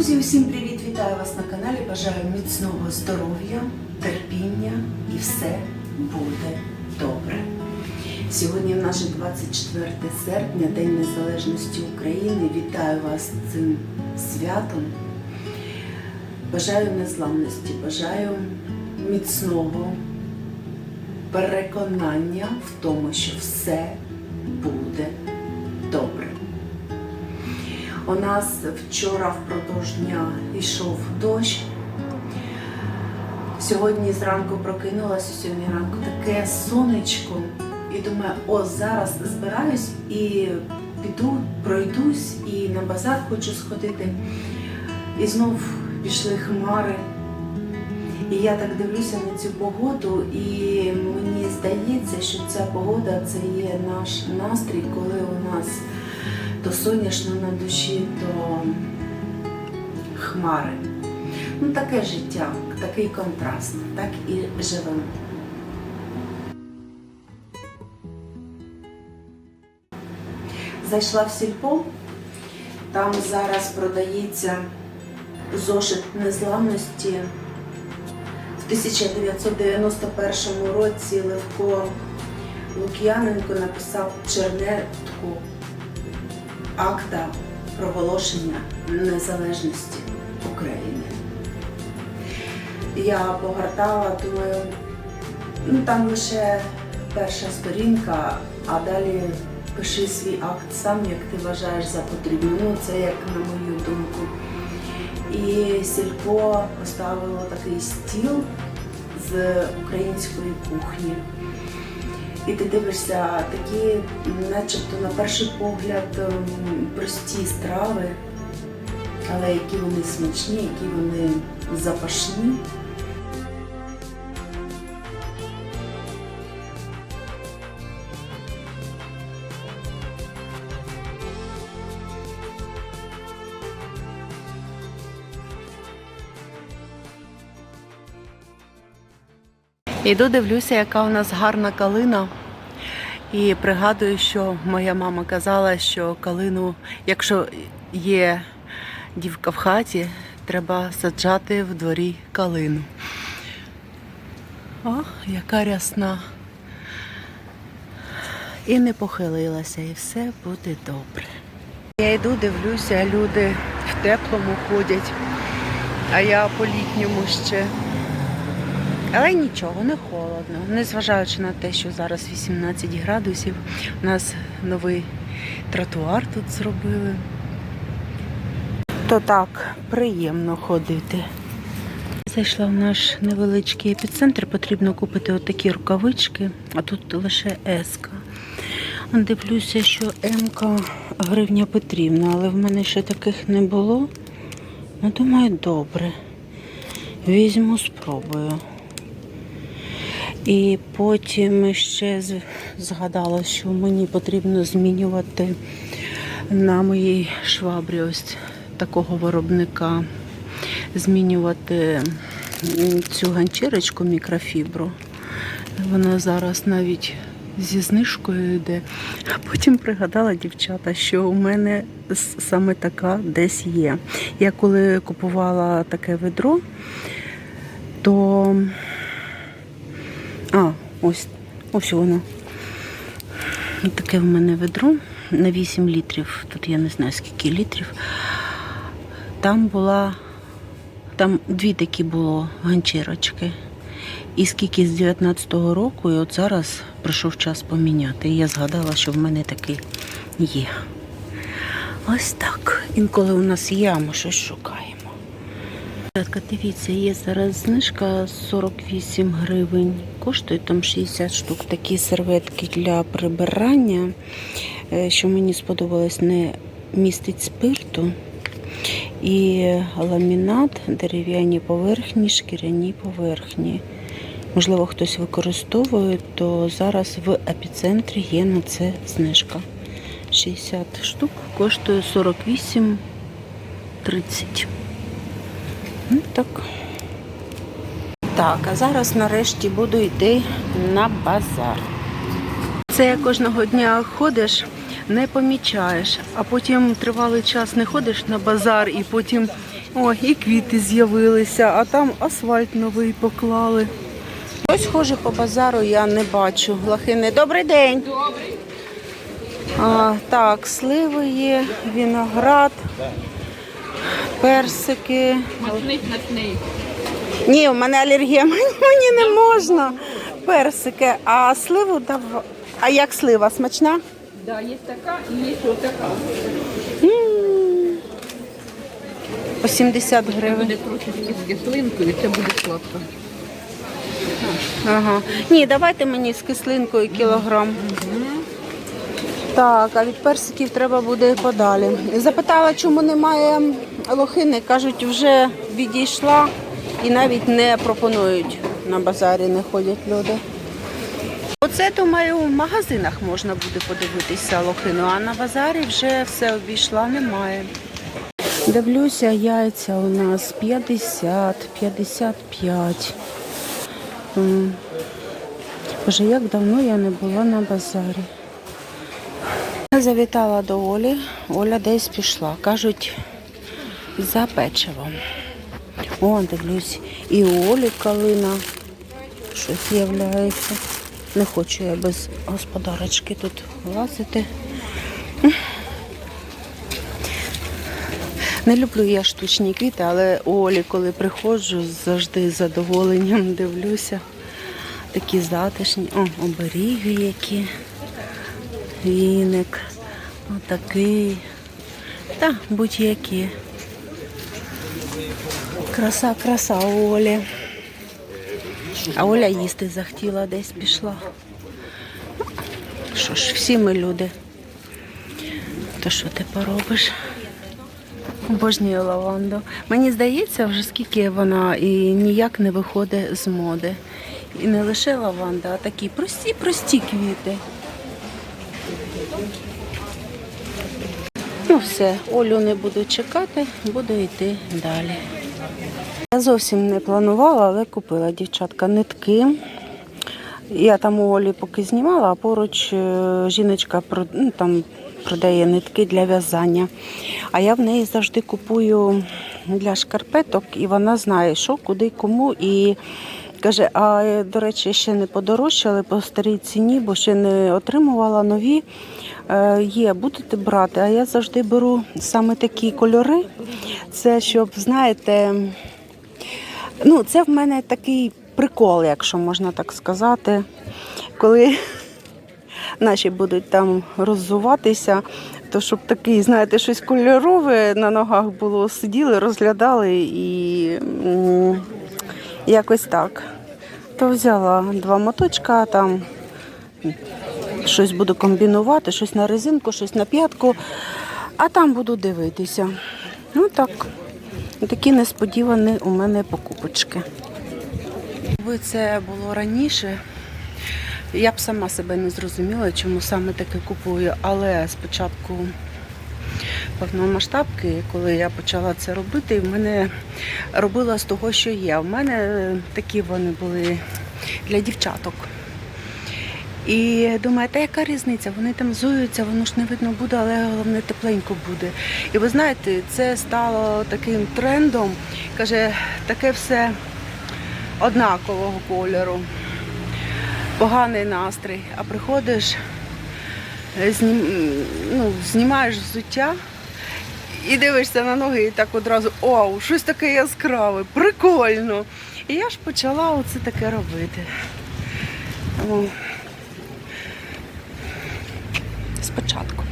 Друзі, усім привіт! Вітаю вас на каналі. Бажаю міцного здоров'я, терпіння і все буде добре. Сьогодні в нас же 24 серпня, День Незалежності України. Вітаю вас цим святом. Бажаю незламності, бажаю міцного переконання в тому, що все У нас вчора впродовж дня йшов дощ. Сьогодні зранку прокинулася, сьогодні ранку таке сонечко. І думаю, о, зараз збираюсь і піду, пройдусь, і на базар хочу сходити. І знов пішли хмари. І я так дивлюся на цю погоду, і мені здається, що ця погода це є наш настрій, коли у нас то сонячно на душі, то хмари. Ну, таке життя, такий контраст, так і живемо. Зайшла в сільпо, там зараз продається зошит незламності. В 1991 році Левко Лук'яненко написав чернетку акта проголошення незалежності України. Я погортала, думаю, ну там лише перша сторінка, а далі пиши свій акт сам, як ти вважаєш за потрібне. Ну, це як на мою думку. І Сільпо поставило такий стіл з української кухні. І ти дивишся такі, начебто, на перший погляд, ем, прості страви, але які вони смачні, які вони запашні. Іду дивлюся, яка у нас гарна калина. І пригадую, що моя мама казала, що калину, якщо є дівка в хаті, треба саджати в дворі калину. О, яка рясна. І не похилилася, і все буде добре. Я йду, дивлюся, люди в теплому ходять, а я по літньому ще. Але нічого, не холодно. Незважаючи на те, що зараз 18 градусів, у нас новий тротуар тут зробили. То так, приємно ходити. Зайшла в наш невеличкий епіцентр, потрібно купити отакі рукавички, а тут лише еска. Дивлюся, що М-ка гривня потрібна, але в мене ще таких не було. Ну, думаю, добре. Візьму, спробую. І потім ще згадала, що мені потрібно змінювати на моїй швабрі ось такого виробника, змінювати цю ганчірочку мікрофібру. Вона зараз навіть зі знижкою йде. А потім пригадала дівчата, що у мене саме така десь є. Я коли купувала таке ведро, то а, ось, ось воно. Ось Таке в мене ведро на 8 літрів. Тут я не знаю скільки літрів. Там була, там дві такі було ганчірочки. І скільки з 19-го року, і от зараз прийшов час поміняти. І я згадала, що в мене такий є. Ось так. Інколи у нас є, а ми щось шукаємо. Дивіться, є зараз знижка 48 гривень. Коштує там 60 штук. Такі серветки для прибирання, е, що мені сподобалось, не містить спирту. І ламінат, дерев'яні поверхні, шкіряні поверхні. Можливо, хтось використовує, то зараз в епіцентрі є на це знижка. 60 штук коштує 48,30. Ну, так. Так, а зараз нарешті буду йти на базар. Це кожного дня ходиш, не помічаєш, а потім тривалий час не ходиш на базар і потім Ой, і квіти з'явилися, а там асфальт новий поклали. Ось схоже по базару я не бачу. Лохини, добрий день. Добрий. А, так, сливи є, виноград, персики. Ні, у мене алергія, мені, не можна. Персики, а сливу дав. А як слива? Смачна? Да, є така і є така. По 70 Це гривень. буде трошечки з кислинкою, це буде сладко. Ага. Ні, давайте мені з кислинкою кілограм. Так, а від персиків треба буде подалі. Запитала, чому немає лохини. Кажуть, вже відійшла і навіть не пропонують. На базарі не ходять люди. Оце, думаю, в магазинах можна буде подивитися лохину, а на базарі вже все обійшла, немає. Дивлюся, яйця у нас 50, 55. Боже, як давно я не була на базарі. Я завітала до Олі, Оля десь пішла. Кажуть, за печивом. О, дивлюсь, і Олі калина щось з'являється. Не хочу я без господарочки тут лазити. Не люблю я штучні квіти, але Олі, коли приходжу, завжди з задоволенням дивлюся. Такі затишні. О, оберіги які. Віник. Отакий. Та будь-які. Краса, краса Олі. А Оля їсти захотіла, десь пішла. Що ж, всі ми люди. То що ти поробиш? Обожнюю лаванду. Мені здається, вже скільки вона і ніяк не виходить з моди. І не лише лаванда, а такі прості-прості квіти. Ну все, Олю не буду чекати, буду йти далі. Я зовсім не планувала, але купила дівчатка нитки. Я там у Олі поки знімала, а поруч е, жіночка ну, там продає нитки для в'язання. А я в неї завжди купую для шкарпеток, і вона знає, що, куди, кому. І каже, а е, до речі, ще не подорожчали по старій ціні, бо ще не отримувала нові. Е, Є, будете брати. А я завжди беру саме такі кольори. Це щоб, знаєте, Ну, це в мене такий прикол, якщо можна так сказати. Коли наші будуть там роззуватися, то щоб такий, знаєте, щось кольорове на ногах було, сиділи, розглядали і якось так. То взяла два моточка, там щось буду комбінувати, щось на резинку, щось на п'ятку, а там буду дивитися. Ну так. Такі несподівані у мене покупочки. Якби це було раніше, я б сама себе не зрозуміла, чому саме таке купую. Але спочатку повномасштабки, коли я почала це робити, в мене робила з того, що є. У мене такі вони були для дівчаток. І думаю, та яка різниця? Вони там зуються, воно ж не видно буде, але головне тепленько буде. І ви знаєте, це стало таким трендом. Каже, таке все однакового кольору. Поганий настрій. А приходиш, е, знім, ну, знімаєш взуття і дивишся на ноги, і так одразу оу, щось таке яскраве, прикольно. І я ж почала оце таке робити. Тому спочатку.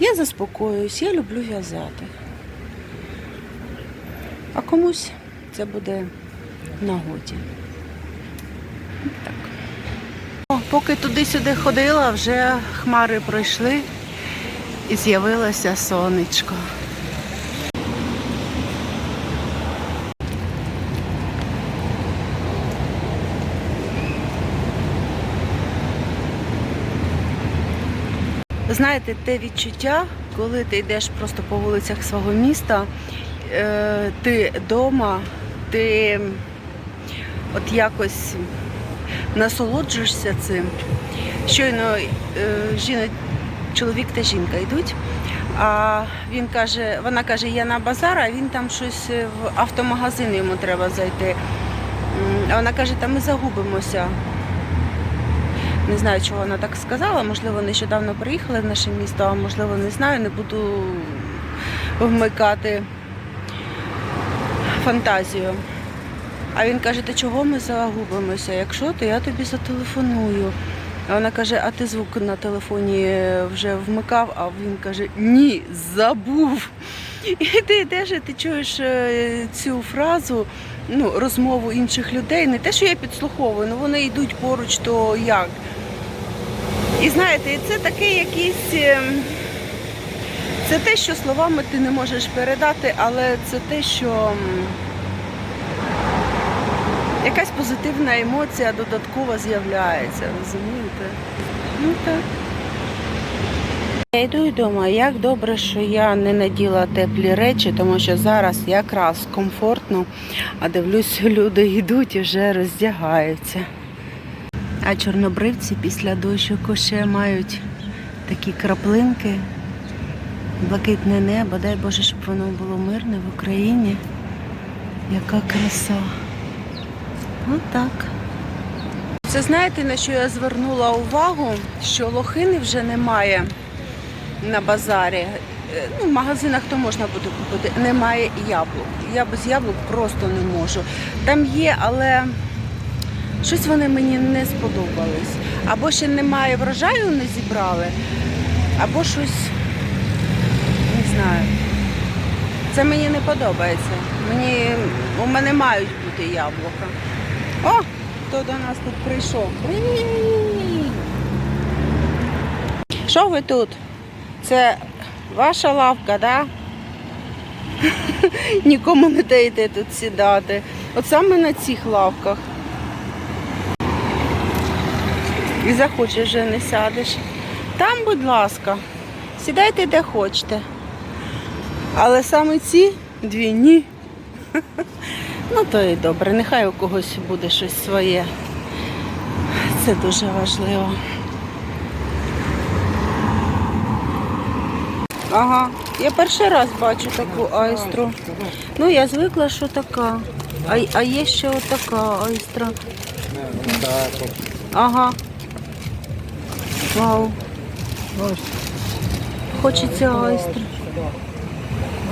Я заспокоююсь, я люблю в'язати. А комусь це буде нагоді. Так. О, поки туди-сюди ходила, вже хмари пройшли і з'явилося сонечко. Знаєте, те відчуття, коли ти йдеш просто по вулицях свого міста, е, ти вдома, ти от якось насолоджуєшся цим. Щойно е, жіно, чоловік та жінка йдуть, А він каже, вона каже, я на базар, а він там щось в автомагазин йому треба зайти. А вона каже, та ми загубимося. Не знаю, чого вона так сказала. Можливо, нещодавно приїхали в наше місто, а можливо, не знаю, не буду вмикати фантазію. А він каже, та чого ми загубимося? Якщо, то я тобі зателефоную. А вона каже, а ти звук на телефоні вже вмикав, а він каже, ні, забув. І ти йдеш, ти чуєш е, цю фразу, ну, розмову інших людей. Не те, що я підслуховую, ну вони йдуть поруч, то як. І знаєте, це такий якийсь. е, Це те, що словами ти не можеш передати, але це те, що якась позитивна емоція додаткова з'являється, розумієте? Ну так. Я йду і думаю, як добре, що я не наділа теплі речі, тому що зараз якраз комфортно, а дивлюсь, люди йдуть і вже роздягаються. А чорнобривці після дощу ще мають такі краплинки, блакитне небо, дай Боже, щоб воно було мирне в Україні. Яка краса. Отак. Це знаєте, на що я звернула увагу, що лохини вже немає на базарі. Е, Ну, в магазинах то можна буде купити. Немає яблук. Я без яблук просто не можу. Там є, але щось вони мені не сподобались. Або ще немає врожаю, не зібрали, або щось не знаю. Це мені не подобається. Мені, у мене мають бути яблука. О, хто до нас тут прийшов? Що ви тут? Це ваша лавка, да? Нікому не даєте тут сідати. От саме на цих лавках. І захочеш вже не сядеш. Там, будь ласка, сідайте де хочете. Але саме ці дві ні. Ну, то і добре, нехай у когось буде щось своє. Це дуже важливо. Ага, я перший раз бачу таку айстру. Ну, я звикла, що така. А, а є ще отака айстра. Ага. Вау. Хочеться айстри.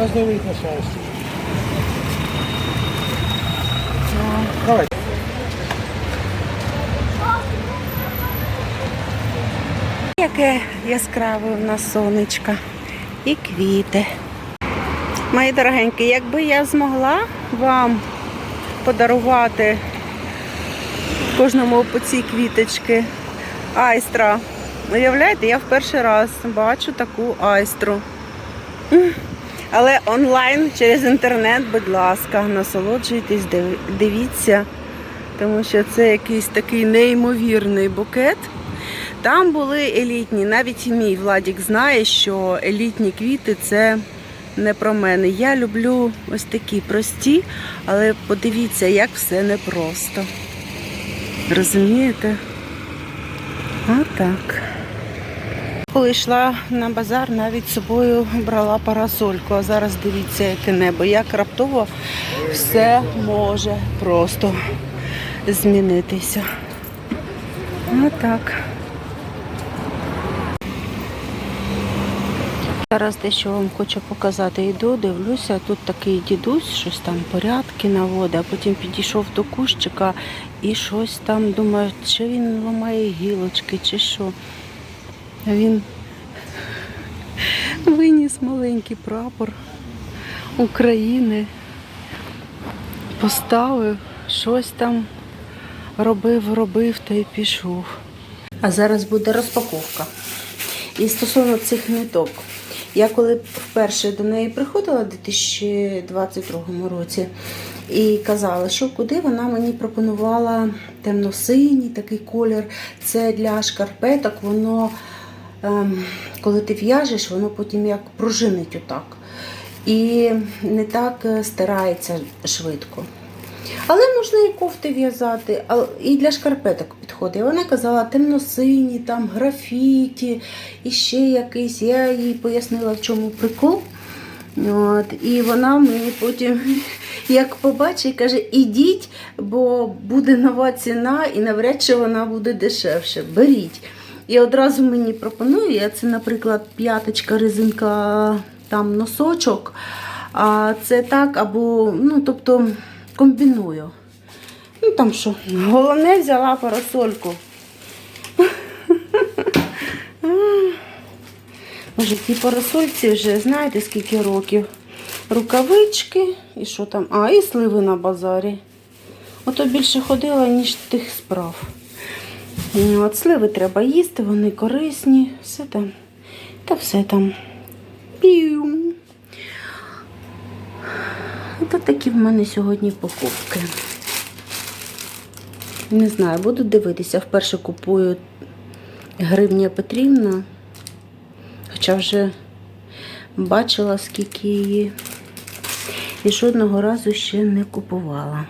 Роздивіться щастя. Давай. Яке яскраве в нас сонечко і квіти. Мої дорогенькі, якби я змогла вам подарувати кожному по цій квіточки айстра. Уявляєте, я в перший раз бачу таку айстру. Але онлайн через інтернет, будь ласка, насолоджуйтесь, дивіться, тому що це якийсь такий неймовірний букет. Там були елітні, навіть мій Владік знає, що елітні квіти це не про мене. Я люблю ось такі прості, але подивіться, як все непросто. Розумієте? Отак. Коли йшла на базар, навіть з собою брала парасольку, а зараз дивіться, яке небо. Як раптово все може просто змінитися. Отак. Зараз дещо вам хочу показати. Йду, дивлюся, тут такий дідусь, щось там порядки наводить, а потім підійшов до кущика і щось там, думаю, чи він ламає гілочки, чи що. Він виніс маленький прапор України, поставив, щось там робив, робив та й пішов. А зараз буде розпаковка. І стосовно цих ниток, я коли вперше до неї приходила у 2022 році і казала, що куди вона мені пропонувала темно-синій такий колір. Це для шкарпеток, воно, коли ти в'яжеш, воно потім як пружинить отак. І не так е, стирається швидко. Але можна і кофти в'язати, і для шкарпеток підходить. Вона казала темно-сині, там графіті, і ще якийсь. Я їй пояснила, в чому прикол. От, і вона мені потім, як побачить, каже: ідіть, бо буде нова ціна і навряд чи вона буде дешевше. Беріть. І одразу мені пропонує, це, наприклад, п'яточка, резинка, там носочок. А це так, або, ну, тобто, комбіную. Ну там що, головне взяла парасольку. Може, ті парасольці вже знаєте скільки років. Рукавички і що там? А, і сливи на базарі. Ото більше ходила, ніж тих справ. От сливи треба їсти, вони корисні, все там. Та все там. Піу. Ось такі в мене сьогодні покупки. Не знаю, буду дивитися. Вперше купую гривня Петрівна. Хоча вже бачила, скільки її. І жодного разу ще не купувала.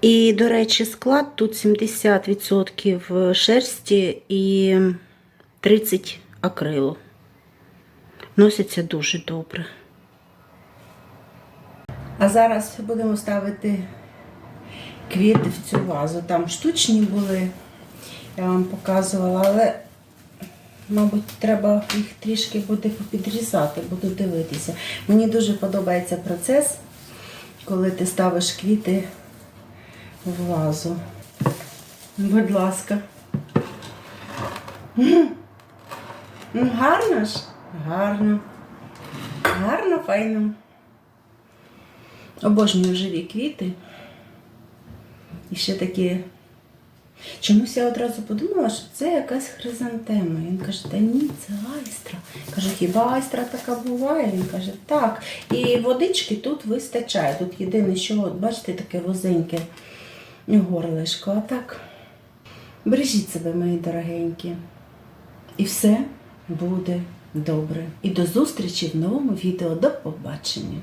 І, до речі, склад тут 70% шерсті і 30 акрилу. Носиться дуже добре. А зараз будемо ставити квіти в цю вазу. Там штучні були, я вам показувала, але, мабуть, треба їх трішки буде попідрізати, буду дивитися. Мені дуже подобається процес, коли ти ставиш квіти в вазу. Будь ласка. Ну, гарно ж? Гарно. Гарно, файно. Обожнюю живі квіти. І ще такі. Чомусь я одразу подумала, що це якась хризантема. Він каже, та ні, це айстра. Кажу, хіба айстра така буває? Він каже, так. І водички тут вистачає. Тут єдине, що, от, бачите, таке возеньке горлишко. А так, бережіть себе, мої дорогенькі. І все буде добре. І до зустрічі в новому відео. До побачення!